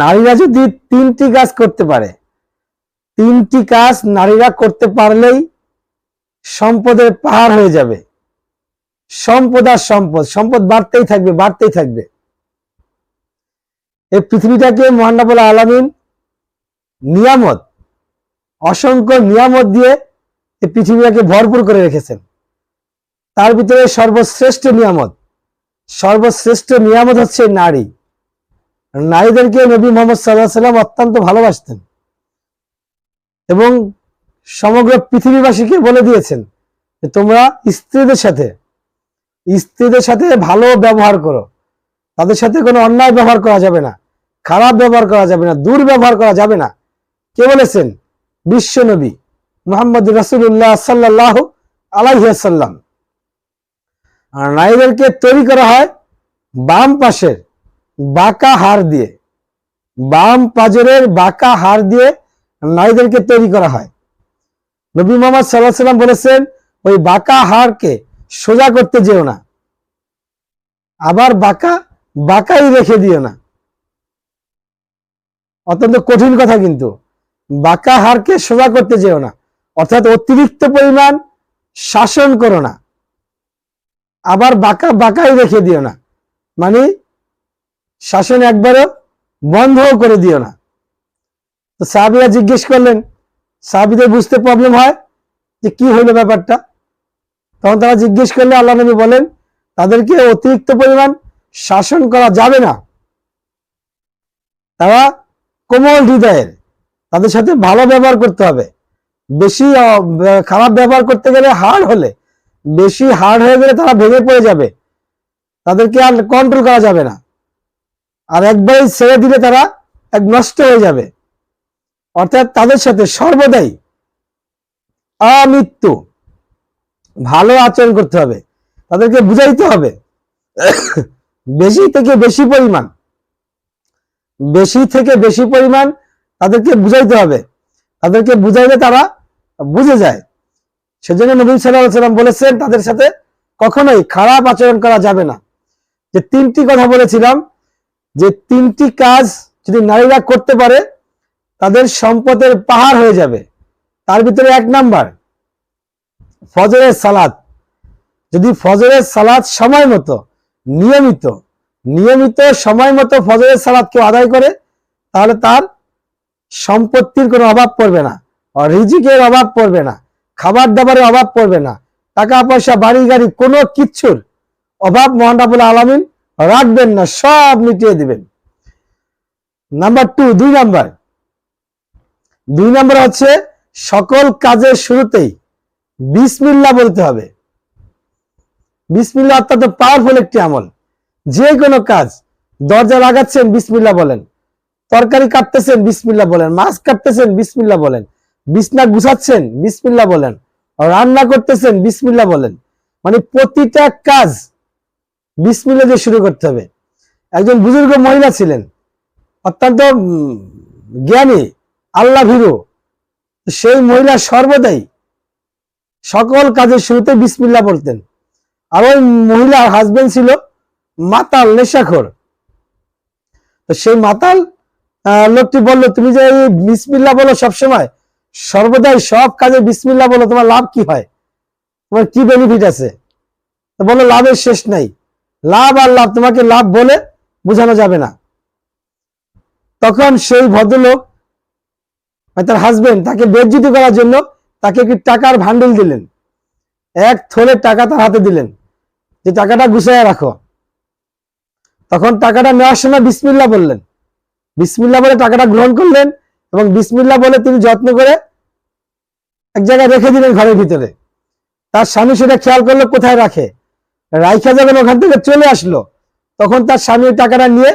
নারীরা যদি তিনটি কাজ করতে পারে, তিনটি কাজ নারীরা করতে পারলেই সম্পদের পাহাড় হয়ে যাবে। সম্পদ আর সম্পদ সম্পদ বাড়তেই থাকবে বাড়তেই থাকবে। এই পৃথিবীটাকে মহান্নাবুল আলামিন নিয়ামত, অসংখ্য নিয়ামত দিয়ে এই পৃথিবীটাকে ভরপুর করে রেখেছেন। তার ভিতরে সর্বশ্রেষ্ঠ নিয়ামত সর্বশ্রেষ্ঠ নিয়ামত হচ্ছে নারী। নারীদেরকে নবী মোহাম্মদ সাল্লাহ সাল্লাম অত্যন্ত ভালোবাসতেন এবং সমগ্র পৃথিবীবাসীকে বলে দিয়েছেন তোমরা স্ত্রীদের সাথে স্ত্রীদের সাথে ভালো ব্যবহার করো। তাদের সাথে কোনো অন্যায় ব্যবহার করা যাবে না, খারাপ ব্যবহার করা যাবে না, দুর্ব্যবহার করা যাবে না। কে বলেছেন? বিশ্ব নবী মোহাম্মদ রসুল্লাহ সাল্লাহ আলাইসাল্লাম আর নারীদেরকে তৈরি করা হয় বাম পাশের বাঁকা হার দিয়ে, বাম পাজরের বাঁকা হার দিয়ে নারীদেরকে তৈরি করা হয়। নবী মোহাম্মদ সাল্লাহ সাল্লাম বলেছেন, ওই বাঁকা হারকে সোজা করতে যেও না। আবার বাঁকা, বাঁকাই রেখে দিও না। অত্যন্ত কঠিন কথা কিন্তু। বাঁকা হারকে সোজা করতে যেও না। অর্থাৎ অতিরিক্ত পরিমাণ শাসন করো না। আবার বাঁকা, বাঁকাই রেখে দিও না। মানে শাসন একবারও বন্ধও করে দিও না। তো সাহাবিরা জিজ্ঞেস করলেন, সাহাবিদের বুঝতে প্রবলেম হয় যে কি হইল ব্যাপারটা? তখন তারা জিজ্ঞেস করলে আল্লাহ নবী বলেন, তাদেরকে অতিরিক্ত পরিমাণ শাসন করা যাবে না। তারা কোমল হৃদয়ের, তাদের সাথে ভালো ব্যবহার করতে হবে। বেশি খারাপ ব্যবহার করতে গেলে হার্ড হলে, বেশি হার্ড হয়ে গেলে তারা ভেঙে পড়ে যাবে। তাদেরকে আর কন্ট্রোল করা যাবে না। আর একবারই ছেড়ে দিলে তারা এক নষ্ট হয়ে যাবে। অর্থাৎ তাদের সাথে সর্বদাই আমৃত্যু। ভালো আচরণ করতে হবে। তাদেরকে বুঝাইতে হবে। বেশি থেকে বেশি পরিমাণ, বেশি থেকে বেশি পরিমাণ তাদেরকে বুঝাইতে হবে। তাদেরকে বুঝাইলে তারা বুঝে যায়। সেজন্য নবী সাল্লাহ সাল্লাম বলেছেন, তাদের সাথে কখনোই খারাপ আচরণ করা যাবে না। যে তিনটি কথা বলেছিলাম যে তিনটি কাজ যদি নারীরা করতে পারে, তাদের সম্পদের পাহাড় হয়ে যাবে। তার ভিতরে এক নাম্বার, ফজরের সালাদ যদি ফজরের সালাদ সময় মতো, নিয়মিত নিয়মিত সময় মতো ফজরের সালাদ কেউ আদায় করে, তাহলে তার সম্পত্তির কোনো অভাব পড়বে না রিজিকের অভাব পড়বে না খাবার দাবারের অভাব পড়বে না, টাকা পয়সা, বাড়ি, গাড়ি, কোনো কিচ্ছুর অভাব মহানাবুল আলমিন রাখবেন না, সব মিটিয়ে দিবেন। নাম্বার টু দুই নাম্বার। দুই নাম্বার হচ্ছে, সকল কাজের শুরুতেই বিসমিল্লা বলতে হবে। বিসমিল্লা অত্যন্ত পাওয়ারফুল একটি আমল। যে কোনো কাজ, দরজা লাগাচ্ছেন বিসমিল্লা বলেন। তরকারি কাটতেছেন বিসমিল্লা বলেন। মাছ কাটতেছেন বিসমিল্লা বলেন। বিছনা গুছাচ্ছেন বিসমিল্লা বলেন। রান্না করতেছেন বিসমিল্লা বলেন। মানে প্রতিটা কাজ বিসমিল্লা দিয়ে শুরু করতে হবে। একজন বুজুর্গ মহিলা ছিলেন, অত্যন্ত জ্ঞানী, আল্লাহ ভীরু। সেই মহিলা সর্বদাই সকল কাজের শুরুতে বিসমিল্লা বলতেন। আর ওই মহিলার হাজবেন্ড ছিল মাতাল, নেশাখোর। সেই মাতাল লোকটি বলল, তুমি যে বিসমিল্লা বলো সবসময়, সর্বদাই সব কাজে বিসমিল্লা বলো, তোমার লাভ কি হয়? তোমার কি বেনিফিট আছে? তো বলল, লাভের শেষ নাই। লাভ আর লাভ, তোমাকে লাভ বলে বোঝানো যাবে না। তখন সেই ভদ্রলোক তার হাজবেন্ড তাকে বেজ্জিত করার জন্য তাকে একটি টাকার ভান্ডেল দিলেন। এক থলে টাকা তার হাতে দিলেন। যে টাকাটা গুছাইয়া রাখো। তখন টাকাটা নেওয়ার সময় বিসমিল্লা বললেন। বিসমিল্লা বলে টাকাটা গ্রহণ করলেন এবং বিসমিল্লা বলে তিনি যত্ন করে এক জায়গায় রেখে দিলেন ঘরের ভিতরে। তার স্বামী সেটা খেয়াল করল, কোথায় রাখে? রাইখা যখন ওখান থেকে চলে আসলো, তখন তার স্বামী টাকাটা নিয়ে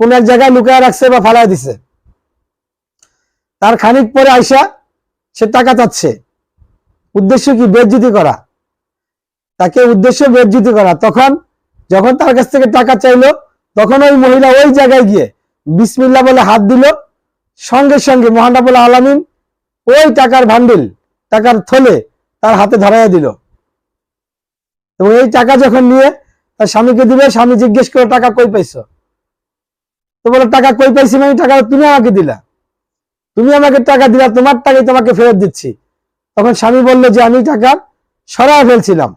কোন এক জায়গায় লুকায় রাখছে বা ফালায় দিছে। তার খানিক পরে আইসা সে টাকা চাচ্ছে। উদ্দেশ্য কি? বেজ্জিতি করা। তাকে উদ্দেশ্য বেজ্জিতি করা। তখন যখন তার কাছ থেকে টাকা চাইলো, তখন ওই মহিলা ওই জায়গায় গিয়ে বিসমিল্লা বলে হাত দিল। সঙ্গে সঙ্গে মহানাবুল আলামিন ওই টাকার ভান্ডিল টাকার থলে তার হাতে ধরাইয়া দিল। এবং এই টাকা যখন নিয়ে তার স্বামীকে দিবে, স্বামী জিজ্ঞেস করে, টাকা কই পাইছো? তো বলে, টাকা কই পাইছি মানে টাকা তুমি আমাকে দিলা। তুমি আমাকে টাকা দিলা, তোমার টাকাই তোমাকে ফেরত দিচ্ছি। তখন স্বামী বলল যে, আমি টাকা সরায় ফেলছিলাম।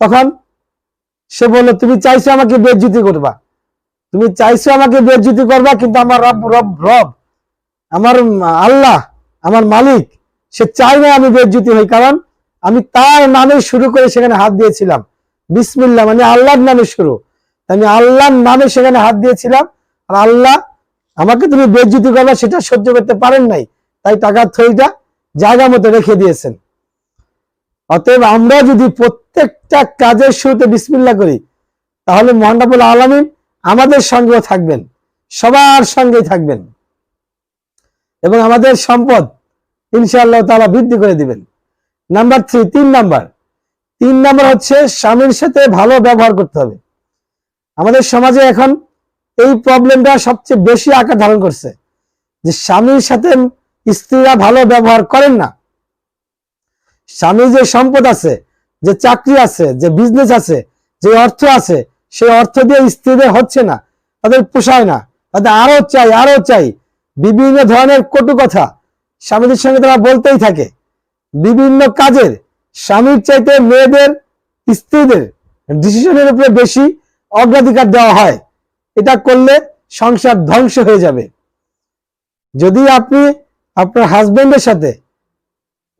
তখন সে বলল, তুমি চাইছো আমাকে বেজ্জুতি করবা। তুমি চাইছো আমাকে বেজ্জুতি করবা, কিন্তু আমার রব রব রব, আমার আল্লাহ, আমার মালিক, সে চাই না আমি বেজ্জুতি হই। কারণ আমি তার নামে শুরু করে সেখানে হাত দিয়েছিলাম। বিসমিল্লাহ মানে আল্লাহর নামে শুরু। আমি আল্লাহর নামে সেখানে হাত দিয়েছিলাম। আর আল্লাহ আমাকে তুমি বেজ্জুতি করবা, সেটা সহ্য করতে পারেন নাই। তাই টাকার থইটা জায়গা মতো রেখে দিয়েছেন। অতএব আমরা যদি প্রত্যেকটা কাজের শুরুতে বিসমিল্লা করি, তাহলে মহানবুল আলমিন আমাদের সঙ্গেও থাকবেন। সবার সঙ্গেই থাকবেন। এবং আমাদের সম্পদ ইনশাআল্লাহ তাআলা বৃদ্ধি করে দিবেন। নাম্বার থ্রি তিন নাম্বার তিন নাম্বার হচ্ছে স্বামীর সাথে ভালো ব্যবহার করতে হবে। আমাদের সমাজে এখন এই প্রবলেমটা সবচেয়ে বেশি আকার ধারণ করছে, যে স্বামীর সাথে স্ত্রীরা ভালো ব্যবহার করেন না। স্বামীর যে সম্পদ আছে, যে চাকরি আছে, যে বিজনেস আছে, যে অর্থ আছে, সেই অর্থ দিয়ে স্ত্রীদের হচ্ছে না, তাদের পোষায় না, তাদের আরও চাই আরও চাই বিভিন্ন ধরনের কটু কথা স্বামীদের সঙ্গে তারা বলতেই থাকে। বিভিন্ন কাজের স্বামীর চাইতে মেয়েদের, স্ত্রীদের ডিসিশনের উপরে বেশি অগ্রাধিকার দেওয়া হয়। এটা করলে সংসার ধ্বংস হয়ে যাবে। যদি আপনি আপনার হাজবেন্ডের সাথে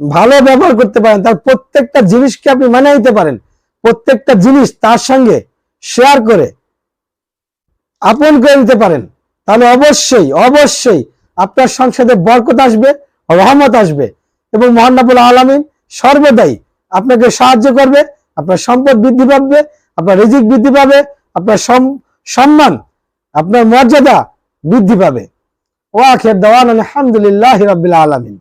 ভালো ব্যবহার করতে পারেন, তার প্রত্যেকটা জিনিসকে আপনি মানিয়ে নিতে পারেন, প্রত্যেকটা জিনিস তার সঙ্গে শেয়ার করে আপন করে নিতে পারেন, তাহলে অবশ্যই অবশ্যই আপনার সংসারে বরকত আসবে, রহমত আসবে। এবং মহানবুল আলমিন সর্বদাই আপনাকে সাহায্য করবে, আপনার সম্পদ বৃদ্ধি পাবে, আপনার রিজিক বৃদ্ধি পাবে, আপনার সম- সম্মান, আপনার মর্যাদা বৃদ্ধি পাবে। ওয়াখের দেওয়ান আলহামদুলিল্লাহ রাব্বিল আলামিন।